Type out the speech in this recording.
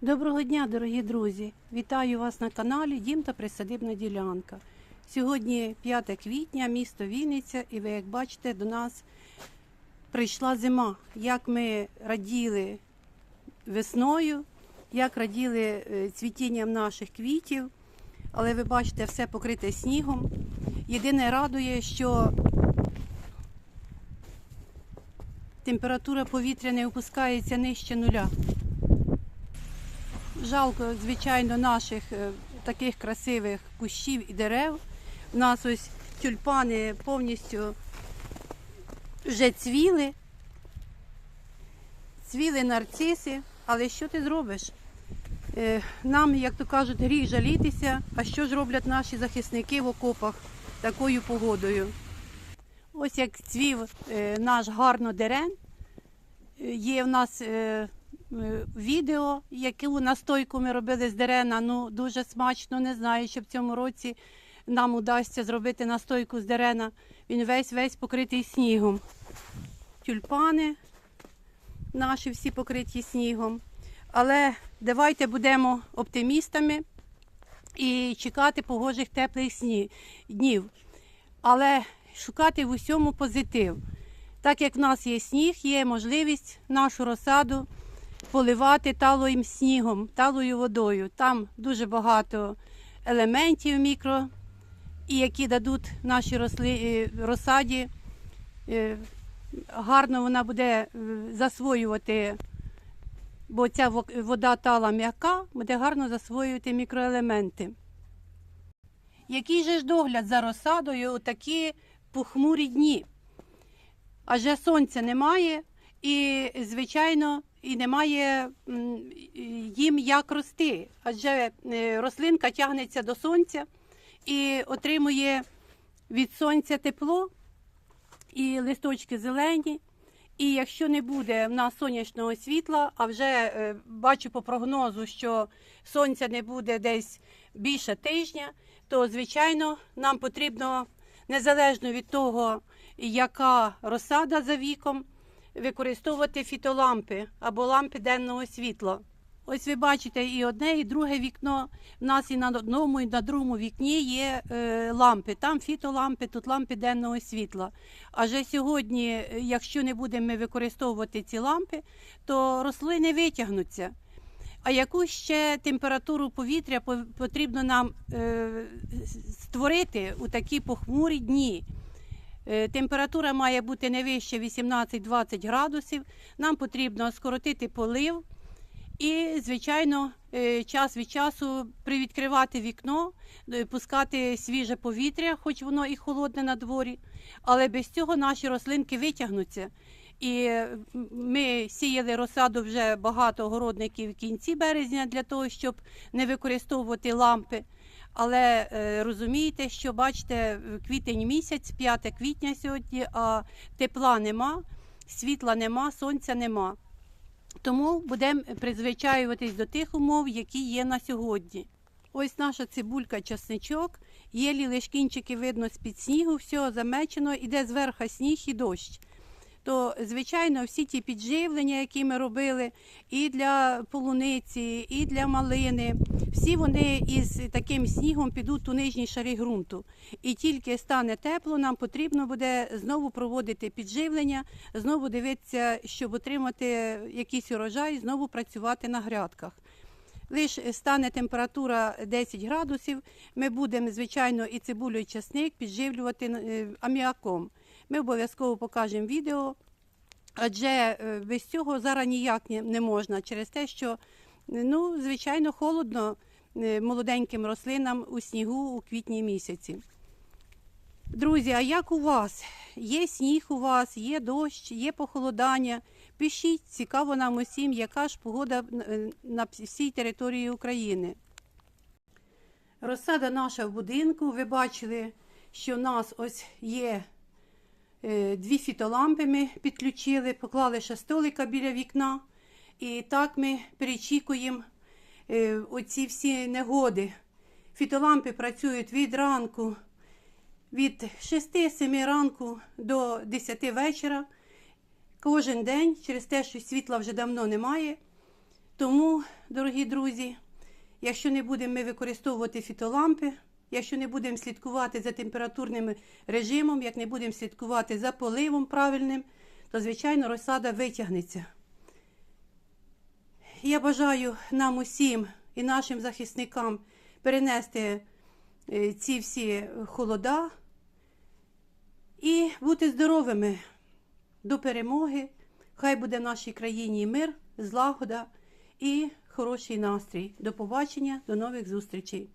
Доброго дня, дорогі друзі! Вітаю вас на каналі Дім та Присадибна ділянка. Сьогодні 5 квітня, місто Вінниця, і ви, як бачите, до нас прийшла зима. Як ми раділи весною, як раділи е, цвітінням наших квітів, але ви бачите, все покрите снігом. Єдине радує, що температура повітря не опускається нижче нуля. Жалко, звичайно, наших е, таких красивих кущів і дерев. У нас ось тюльпани повністю вже цвіли, цвіли нарциси, але що ти зробиш? Е, Нам, як то кажуть, гріх жалітися, а що ж роблять наші захисники в окопах такою погодою? Ось як цвів е, наш гарно дерен. Є в нас відео, яку настойку ми робили з дерена. Ну, дуже смачно. Не знаю, що в цьому році нам удасться зробити настойку з дерена. Він весь весь покритий снігом. Тюльпани наші всі покриті снігом. Але давайте будемо оптимістами і чекати погожих теплих днів. Але шукати в усьому позитив. Так як в нас є сніг, є можливість нашу розсаду поливати талою снігом, талою водою. Там дуже багато елементів мікро, і які дадуть нашій е, розсаді. е, Гарно вона буде е, засвоювати, бо ця вода тала м'яка, буде гарно засвоювати мікроелементи. Який же ж догляд за розсадою у такі похмурі дні? Адже сонця немає, і, звичайно, і немає їм як рости. Адже е, рослинка тягнеться до сонця і отримує від сонця тепло, і листочки зелені. І якщо не буде в нас сонячного світла, а вже е, бачу по прогнозу, що сонця не буде десь більше тижня, то звичайно нам потрібно незалежно від того, яка розсада за віком, використовувати фітолампи або лампи денного світла. Ось ви бачите і одне, і друге вікно. У нас і на одному, і на другому вікні є е, лампи. Там фітолампи, тут лампи денного світла. Адже сьогодні, е, якщо не будемо використовувати ці лампи, то рослини витягнуться. А яку ще температуру повітря по- потрібно нам е, створити у такі похмурі дні? Е, Температура має бути не вище 18-20 градусів. Нам потрібно скоротити полив і, звичайно, е, час від часу привідкривати вікно, е, пускати свіже повітря, хоч воно і холодне на дворі. Але без цього наші рослинки витягнуться. І ми сіяли розсаду вже багато огородників в кінці березня для того, щоб не використовувати лампи. Але е, розумієте, що бачите, квітень місяць, 5 квітня сьогодні, а тепла нема, світла нема, сонця нема. Тому будемо призвичаюватись до тих умов, які є на сьогодні. Ось наша цибулька часничок, єлі лиш кінчики видно з-під снігу, все замечено, іде зверху сніг і дощ. То, звичайно, всі ті підживлення, які ми робили, і для полуниці, і для малини, всі вони із таким снігом підуть у нижні шари ґрунту. І тільки стане тепло, нам потрібно буде знову проводити підживлення, знову дивитися, щоб отримати якийсь урожай, знову працювати на грядках. Лиш стане температура 10 градусів, ми будемо, звичайно, і цибулю, і часник підживлювати е, аміаком. Ми обов'язково покажемо відео, адже е, без цього зараз ніяк не- можна, через те, що, ну, звичайно, холодно е, молоденьким рослинам у снігу у квітні місяці. Друзі, а як у вас? Є сніг у вас, є дощ, є похолодання. Пишіть, цікаво нам усім, яка ж погода е, на всій території України. Розсада наша в будинку. Ви бачили, що в нас ось є дві фітолампи ми підключили, поклали ще столика біля вікна. І так ми перечікуємо е, оці всі негоди. Фітолампи працюють від ранку, від 6-7 ранку до 10 вечора. Кожен день, через те, що світла вже давно немає, Тому, дорогі друзі, якщо не будемо ми використовувати фітолампи, якщо не будемо слідкувати за температурним режимом, як не будемо слідкувати за поливом правильним, то, звичайно, розсада витягнеться. Я бажаю нам усім і нашим захисникам перенести е, ці всі холода і бути здоровими до перемоги. Хай буде в нашій країні мир, злагода і хороший настрій. До побачення, до нових зустрічей.